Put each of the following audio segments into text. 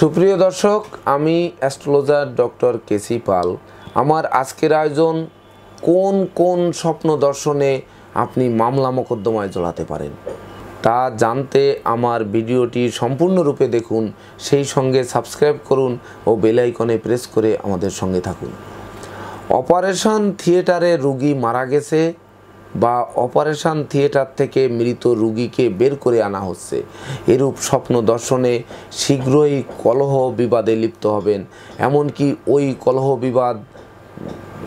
সুপ্রিয় দর্শক, আমি অ্যাস্ট্রোলজার ডক্টর কেসি পাল। আমার আজকের আয়োজন, কোন কোন স্বপ্ন দর্শনে আপনি মামলা মোকদ্দমায় জড়াতে পারেন? তা জানতে আমার ভিডিওটি সম্পূর্ণরূপে দেখুন, সেই সঙ্গে সাবস্ক্রাইব করুন ও বেল আইকনে প্রেস করে আমাদের সঙ্গে থাকুন। অপারেশন থিয়েটারে রুগী মারা গেছে বা অপারেশন থিয়েটার থেকে মৃত রুগীকে বের করে আনা হচ্ছে। এরূপ স্বপ্ন দর্শনে শীঘ্রই কলহ বিবাদে লিপ্ত হবেন। এমনকি ওই কলহ বিবাদ,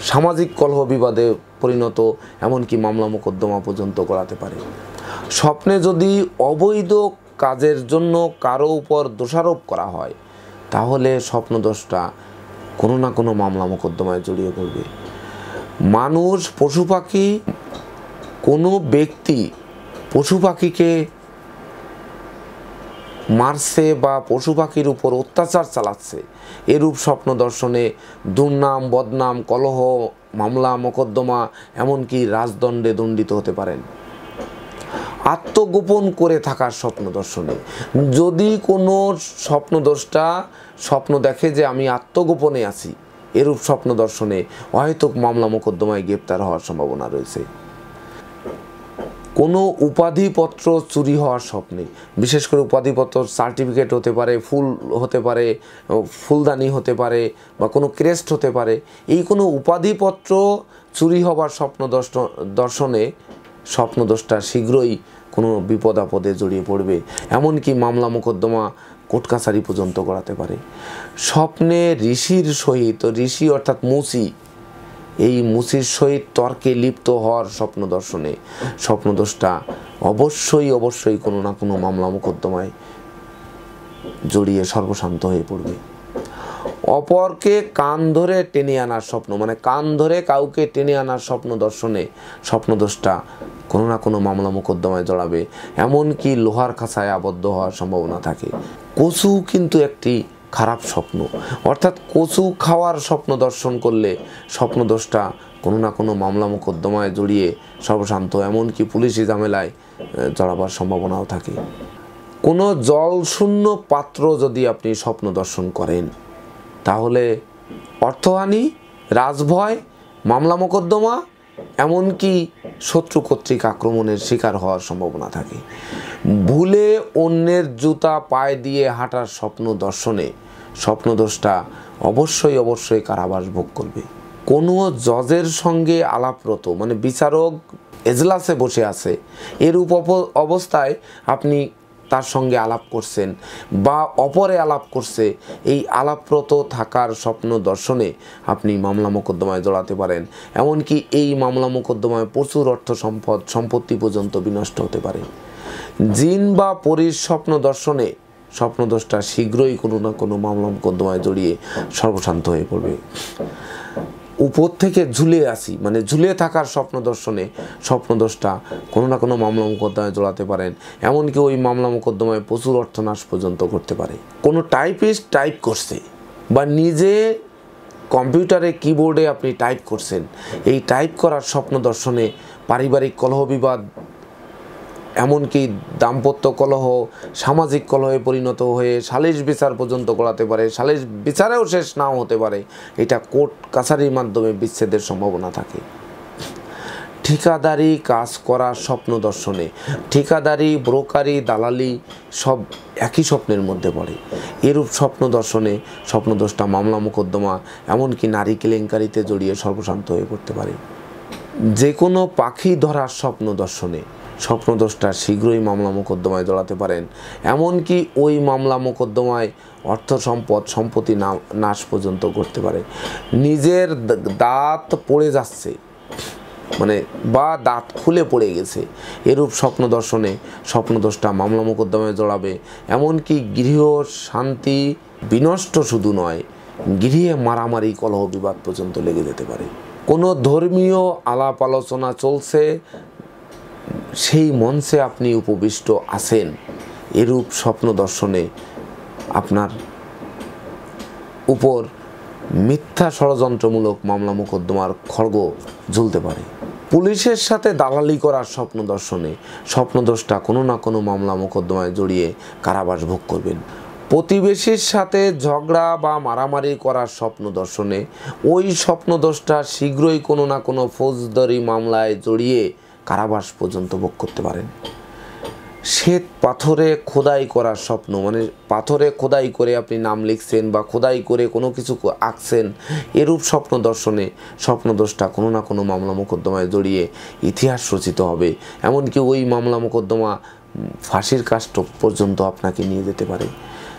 সামাজিক কলহ বিবাদে পরিণত, এমনকি মামলা মোকদ্দমা পর্যন্ত করাতে পারে। স্বপ্নে যদি অবৈধ কাজের জন্য কারও উপর দোষারোপ করা হয়, তাহলে স্বপ্নদোষটা কোনো না কোনো মামলা মোকদ্দমায় জড়িয়ে পড়বে। মানুষ, পশু পাখি কোনো ব্যক্তি পশু পাখিকে মারছে বা পশু পাখির উপর অত্যাচার চালাচ্ছে, এরূপ স্বপ্ন দর্শনে দুর্নাম, বদনাম, কলহ, মামলা, মোকদ্দমা, এমনকি রাজদণ্ডে দণ্ডিত হতে পারেন। আত্মগোপন করে থাকার স্বপ্ন দর্শনে। যদি কোনো স্বপ্নদোষটা স্বপ্ন দেখে যে আমি আত্মগোপনে আছি, এরূপ স্বপ্ন দর্শনে অহেতুক মামলা, মোকদ্দমায় গ্রেপ্তার হওয়ার সম্ভাবনা রয়েছে। কোনো উপাধিপত্র চুরি হওয়ার স্বপ্নে। বিশেষ করে উপাধিপত্র সার্টিফিকেট হতে পারে, ফুল হতে পারে, ফুলদানি হতে পারে বা কোনো ক্রেস্ট হতে পারে। এই কোনো উপাধিপত্র চুরি হবার স্বপ্ন দর্শনে স্বপ্নদোষটা শীঘ্রই কোনো বিপদ আপদে জড়িয়ে পড়বে। এমনকি মামলা মোকদ্দমা কোর্ট কাছারি পর্যন্ত করাতে পারে। স্বপ্নে ঋষির সহিত, ঋষি অর্থাৎ মুসি এই মুসির সহিত তর্কে লিপ্ত হওয়ার স্বপ্ন দর্শনে। স্বপ্নদোষটা অবশ্যই অবশ্যই কোনো না কোনো মামলা মোকদ্দমায় জড়িয়ে সর্বশান্ত হয়ে পড়বে। অপরকে কান ধরে টেনে আনার স্বপ্ন মানে কান ধরে কাউকে টেনে আনার স্বপ্ন দর্শনে স্বপ্নদোষটা কোনো না কোনো মামলা মোকদ্দমায় জড়াবে, এমনকি লোহার খাঁচায় আবদ্ধ হওয়ার সম্ভাবনা থাকে। কচু কিন্তু একটি খারাপ স্বপ্ন। অর্থাৎ কচু খাওয়ার স্বপ্ন দর্শন করলে স্বপ্নদোষটা কোনো না কোনো মামলা মোকদ্দমায় জড়িয়ে সর্বশান্ত, এমনকি পুলিশি ঝামেলায় জড়াবার সম্ভাবনাও থাকে। কোনো জলশূন্য পাত্র যদি আপনি স্বপ্ন দর্শন করেন, তাহলে অর্থহানি, রাজভয়, মামলা মোকদ্দমা এমনকি শত্রু কর্তৃক আক্রমণের শিকার হওয়ার সম্ভাবনা থাকে। ভুলে অন্যের জুতা পায়ে দিয়ে হাঁটার স্বপ্ন দর্শনে। স্বপ্নদোষটা অবশ্যই অবশ্যই কারাবাস ভোগ করবে। কোনো জজের সঙ্গে আলাপরত মানে বিচারক এজলাসে বসে আছে, এরূপ অবস্থায় আপনি তার সঙ্গে আলাপ করছেন বা অপরে আলাপ করছে, এই আলাপরত থাকার স্বপ্ন দর্শনে আপনি মামলা মোকদ্দমায় জড়াতে পারেন। এমনকি এই মামলা মোকদ্দমায় প্রচুর অর্থ সম্পদ, সম্পত্তি পর্যন্ত বিনষ্ট হতে পারে। জিন বা পরীর স্বপ্ন দর্শনে স্বপ্নদোষটা শীঘ্রই কোনো না কোনো মামলা মোকদ্দমায় জড়িয়ে সর্বশান্ত হয়ে পড়বে। উপর থেকে ঝুলে আসি। মানে ঝুলে থাকার স্বপ্ন দর্শনে স্বপ্নদোষটা কোনো না কোনো মামলা মোকদ্দমায় জড়াতে পারেন। এমনকি ওই মামলা মোকদ্দমায় প্রচুর অর্থনাশ পর্যন্ত করতে পারে। কোনো টাইপিস্ট টাইপ করছে বা নিজে কম্পিউটারে, কিবোর্ডে আপনি টাইপ করছেন। এই টাইপ করার স্বপ্ন দর্শনে পারিবারিক কলহ বিবাদ এমনকি দাম্পত্য কলহ, সামাজিক কলহে পরিণত হয়ে সালিশ বিচার পর্যন্ত করাতে পারে, সালিশ বিচারেও শেষ নাও হতে পারে, এটা কোর্ট কাছারির মাধ্যমে বিচ্ছেদের সম্ভাবনা থাকে। ঠিকাদারি কাজ করার স্বপ্ন দর্শনে, ঠিকাদারি, ব্রোকারি, দালালি সব একই স্বপ্নের মধ্যে পড়ে। এরূপ স্বপ্ন দর্শনে স্বপ্নদোষটা মামলা মোকদ্দমা, এমনকি নারী কেলেঙ্কারিতে জড়িয়ে সর্বশান্ত হয়ে পড়তে পারে। যে কোনো পাখি ধরার স্বপ্ন দর্শনে স্বপ্নদোষটা শীঘ্রই মামলা মোকদ্দমায় জড়াতে পারেন। এমনকি ওই মামলা মোকদ্দমায় অর্থ সম্পদ, সম্পত্তি নাশ পর্যন্ত করতে পারে। নিজের দাঁত পড়ে যাচ্ছে। মানে বা দাঁত খুলে পড়ে গেছে। এরূপ স্বপ্ন দর্শনে স্বপ্নদোষটা মামলা মোকদ্দমায় জড়াবে এমনকি গৃহ শান্তি বিনষ্ট শুধু নয়, গৃহে মারামারি, কলহ বিবাদ পর্যন্ত লেগে যেতে পারে। কোনো ধর্মীয় আলাপ আলোচনা চলছে সেই মঞ্চে আপনি উপবিষ্ট আছেন, এরূপ স্বপ্ন দর্শনে আপনার উপর মিথ্যা ষড়যন্ত্রমূলক মামলা মোকদ্দমার খড়গ ঝুলতে পারে। পুলিশের সাথে দালালি করার স্বপ্ন দর্শনে স্বপ্নদোষটা কোনো না কোনো মামলা মোকদ্দমায় জড়িয়ে কারাবাস ভোগ করবেন। প্রতিবেশীর সাথে ঝগড়া বা মারামারি করার স্বপ্ন দর্শনে ওই স্বপ্নদোষটা শীঘ্রই কোনো না কোনো ফৌজদারি মামলায় জড়িয়ে কারাবাস পর্যন্ত ভোগ করতে পারেন। শ্বেত পাথরে খোদাই করার স্বপ্ন মানে পাথরে খোদাই করে আপনি নাম লিখছেন বা খোদাই করে কোনো কিছু আঁকছেন, এরূপ স্বপ্ন দর্শনে স্বপ্নদোষটা কোনো না কোনো মামলা মোকদ্দমায় জড়িয়ে ইতিহাস রচিত হবে। এমনকি ওই মামলা মোকদ্দমা ফাঁসির কাষ্ট পর্যন্ত আপনাকে নিয়ে যেতে পারে।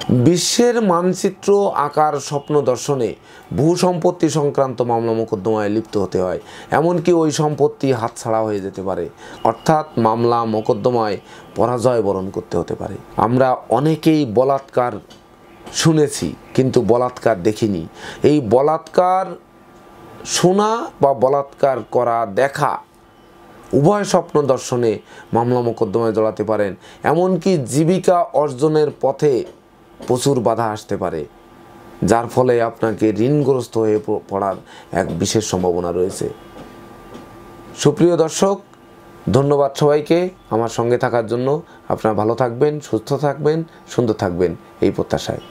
বিশ্বের মানচিত্র আকার স্বপ্ন দর্শনে ভূ সম্পত্তি সংক্রান্ত মামলা মোকদ্দমায় লিপ্ত হতে হয়। এমনকি ওই সম্পত্তি হাতছাড়া হয়ে যেতে পারে। অর্থাৎ মামলা মোকদ্দমায় পরাজয় বরণ করতে হতে পারে। আমরা অনেকেই বলাৎকার শুনেছি, কিন্তু বলাৎকার দেখিনি। এই বলাৎকার শোনা বা বলাৎকার করা দেখা উভয় স্বপ্ন দর্শনে মামলা মোকদ্দমায় জড়াতে পারেন। এমনকি জীবিকা অর্জনের পথে প্রচুর বাধা আসতে পারে, যার ফলে আপনাকে ঋণগ্রস্ত হয়ে পড়ার এক বিশেষ সম্ভাবনা রয়েছে। সুপ্রিয় দর্শক, ধন্যবাদ সবাইকে আমার সঙ্গে থাকার জন্য। আপনারা ভালো থাকবেন, সুস্থ থাকবেন, সুন্দর থাকবেন এই প্রত্যাশায়।